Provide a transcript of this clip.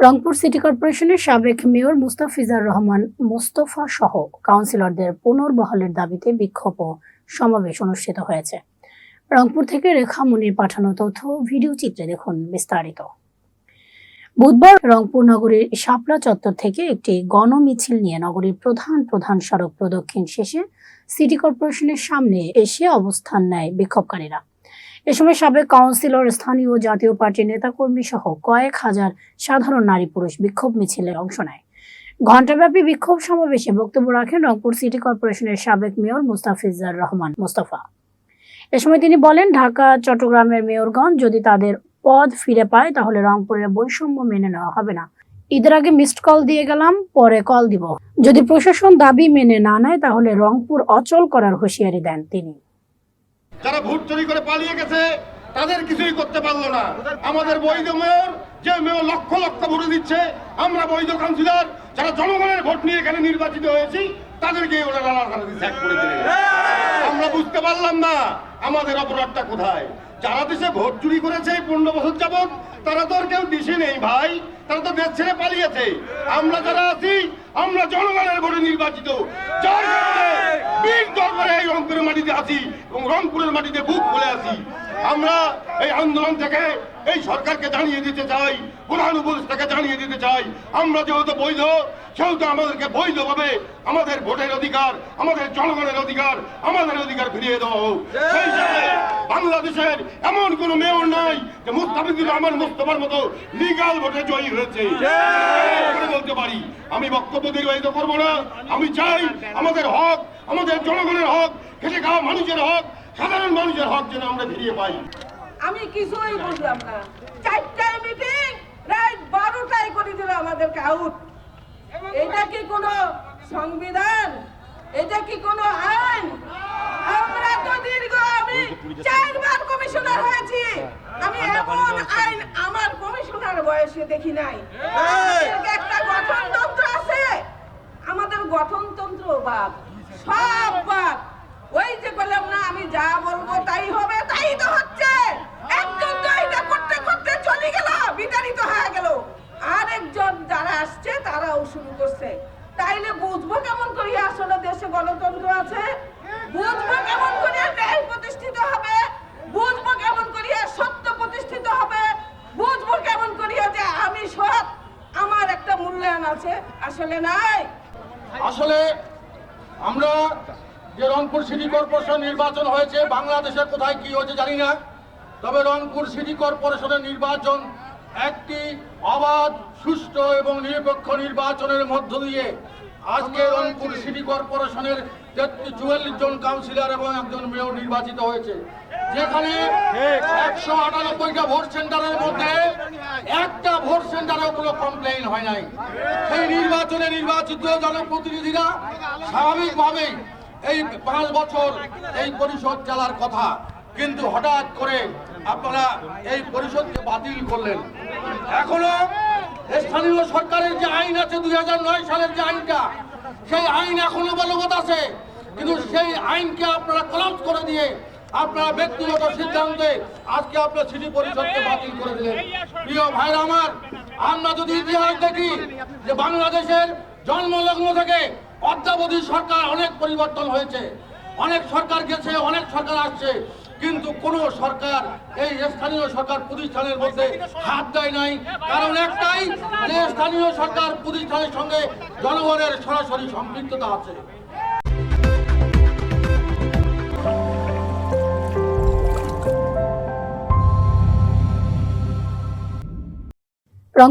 Rangpur city কর্পোরেশনের সাবেক mayor Mustafizar Rahman, Mostafa সহ কাউন্সিলরদের পুনর্বহালের দাবিতে বিক্ষোভ ও সমাবেশ অনুষ্ঠিত হয়েছে। রংপুর থেকে রেখা মুনির পাঠানো তথ্য ভিডিও চিত্রে দেখুন বিস্তারিত। বুধবার রংপুর নগরীর শাপলা চত্বর থেকে একটি গণমিছিল নিয়ে নগরীর প্রধান প্রধান সড়ক প্রদক্ষিণ শেষে সিটি কর্পোরেশনের সামনে এসে অবস্থান নেয় বিক্ষোভকারীরা। এ সময় সাবেক কাউন্সিলর স্থানীয় জাতীয় পার্টির নেতাকর্মী সহ কয়েক হাজার সাধারণ নারী পুরুষ বিক্ষোভ মিছিলে অংশ নেয়। ঘণ্টাব্যাপী বিক্ষোভ সমাবেশে বক্তব্য রাখেন রংপুর সিটি কর্পোরেশনের সাবেক মেয়র মুস্তাফিজার রহমান মোস্তফা। এ সময় তিনি বলেন, ঢাকা, চট্টগ্রামের মেয়রগণ যদি তাদের পদ ফিরে পায়, তাহলে রংপুরের বৈষম্য মেনে নেওয়া হবে না। ঈদের আগে মিসড কল দিয়ে গেলাম, পরে কল দিব। যদি প্রশাসন দাবি মেনে না নেয়, তাহলে রংপুর অচল করার হুঁশিয়ারি দেন তিনি। যারা ভোট চুরি করে পালিয়ে গেছে, তাদের কিছুই করতে পারল না। আমাদের বৈধ মেয়র, যে মেয়র লক্ষ লক্ষ ভোট দিচ্ছে, আমরা বৈধ কাউন্সিলর, যারা জনগণের ভোট নিয়ে এখানে নির্বাচিত হয়েছি তাদেরকে ওরা করে আমরা বুঝতে পারলাম না আমাদের অপরাধটা কোথায়। যারা দেশে ভোট চুরি করেছে পনেরো বছর যাবত তারা তো আর কেউ দেশে নেই ভাই, তারা তো দেশ ছেড়ে পালিয়েছে। আমরা যারা আছি, আমরা জনগণের ভোটে নির্বাচিত। যার বীর ধরে এই রংপুরের মাটিতে আছি এবং রংপুরের মাটিতে বুক খুলে আছি। আমরা এই আন্দোলন থেকে এই সরকারকে জানিয়ে দিতে চাই প্রধান উপদেষ্টাকে জানিয়ে দিতে চাই। আমরা যেহেতু বৈধ সেহেতু আমাদেরকে বৈধভাবে আমাদের ভোটের অধিকার আমাদের জনগণের অধিকার আমাদের অধিকার ফিরিয়ে দেওয়া হোক। সেই সাথে বাংলাদেশের এমন কোন মেয়র নাই যে মুস্তাফিজুর রহমান মুস্তফার মতো লিগাল ভোটে জয়ী হয়েছে। বলতে পারি আমি বক্তব্য দীর্ঘায়িত করব না। আমি চাই আমাদের হক আমাদের জনগণের হক খেটে খাওয়া মানুষের হক সাধারণ মানুষের হক যেন আমরা ফিরিয়ে পাই। আমি কিছুই বুঝলাম না। চারটায় মিটিং রাত বারোটায় করে দিল আমাদেরকে আউট এটা কি কোনো সংবিধান? এটা কি কোনো আইন? আমরা তো দীর্ঘ আমি চারবার কমিশনার হয়েছি। আমি এমন আইন আমার কমিশনার বয়সে দেখি নাই। একটা গঠনতন্ত্র আছে। আমাদের গঠনতন্ত্র বাদ। সব বাদ। ওই যে বললাম না আমি যা বলব তাই হবে তাই তো হচ্ছে একজন তো এটা করতে করতে চলে গেল বিতাড়িত হয়ে গেল আরেকজন যারা আসছে, তারাও শুরু করছে। তাইলে বুঝব কেমন করি আসলে দেশে গণতন্ত্র আছে? বুঝব কেমন করে ন্যায় প্রতিষ্ঠিত হবে? বুঝব কেমন করিয়া সত্য প্রতিষ্ঠিত হবে? বুঝব কেমন করিয়া যে আমি সৎ, আমার একটা মূল্যায়ন আছে, আসলে নাই। আসলে আমরা যে রংপুর সিটি কর্পোরেশন নির্বাচন হয়েছে বাংলাদেশে কোথায় কি হয়েছে জানি না, তবে রংপুর সিটি কর্পোরেশনের নির্বাচন একটি অবাধ, সুষ্ঠু এবং নিরপেক্ষ নির্বাচনের মধ্য দিয়ে আজকে রংপুর সিটি কর্পোরেশনের চুয়াল্লিশ জন কাউন্সিলর এবং একজন মেয়র নির্বাচিত হয়েছে। যেখানে একশো আটানব্বইটা ভোট সেন্টারের মধ্যে একটা ভোট সেন্টারেও কোনো কমপ্লেইন হয় নাই। সেই নির্বাচনে নির্বাচিত জনপ্রতিনিধিরা স্বাভাবিকভাবেই এই পাঁচ বছর এই পরিষদ চালার কথা। কিন্তু হঠাৎ করে আপনারা এই পরিষদকে বাতিল করলেন। এখনও স্থানীয় সরকারের যে আইন আছে, দুই হাজার নয় সালের যে আইনটা, সেই আইন এখনও বলবৎ আছে। কিন্তু সেই আইনকে আপনারা কলাপস করে দিয়ে আপনারা ব্যক্তিগত সিদ্ধান্তে আজকে আপনার সিটি পরিষদকে বাতিল করে দিলেন। প্রিয় ভাইরা আমার, আমরা যদি ইতিহাস দেখি যে বাংলাদেশের জন্মলগ্ন থেকে অদ্যাবধি সরকার অনেক পরিবর্তন হয়েছে। অনেক সরকার গেছে, অনেক সরকার আসছে। কিন্তু কোন সরকার, এই স্থানীয় সরকার প্রতিষ্ঠানের মধ্যে হাত দেয় নাই। কারণ একটাই, যে স্থানীয় সরকার প্রতিষ্ঠানের সঙ্গে জনগণের সরাসরি সম্পৃক্ততা আছে।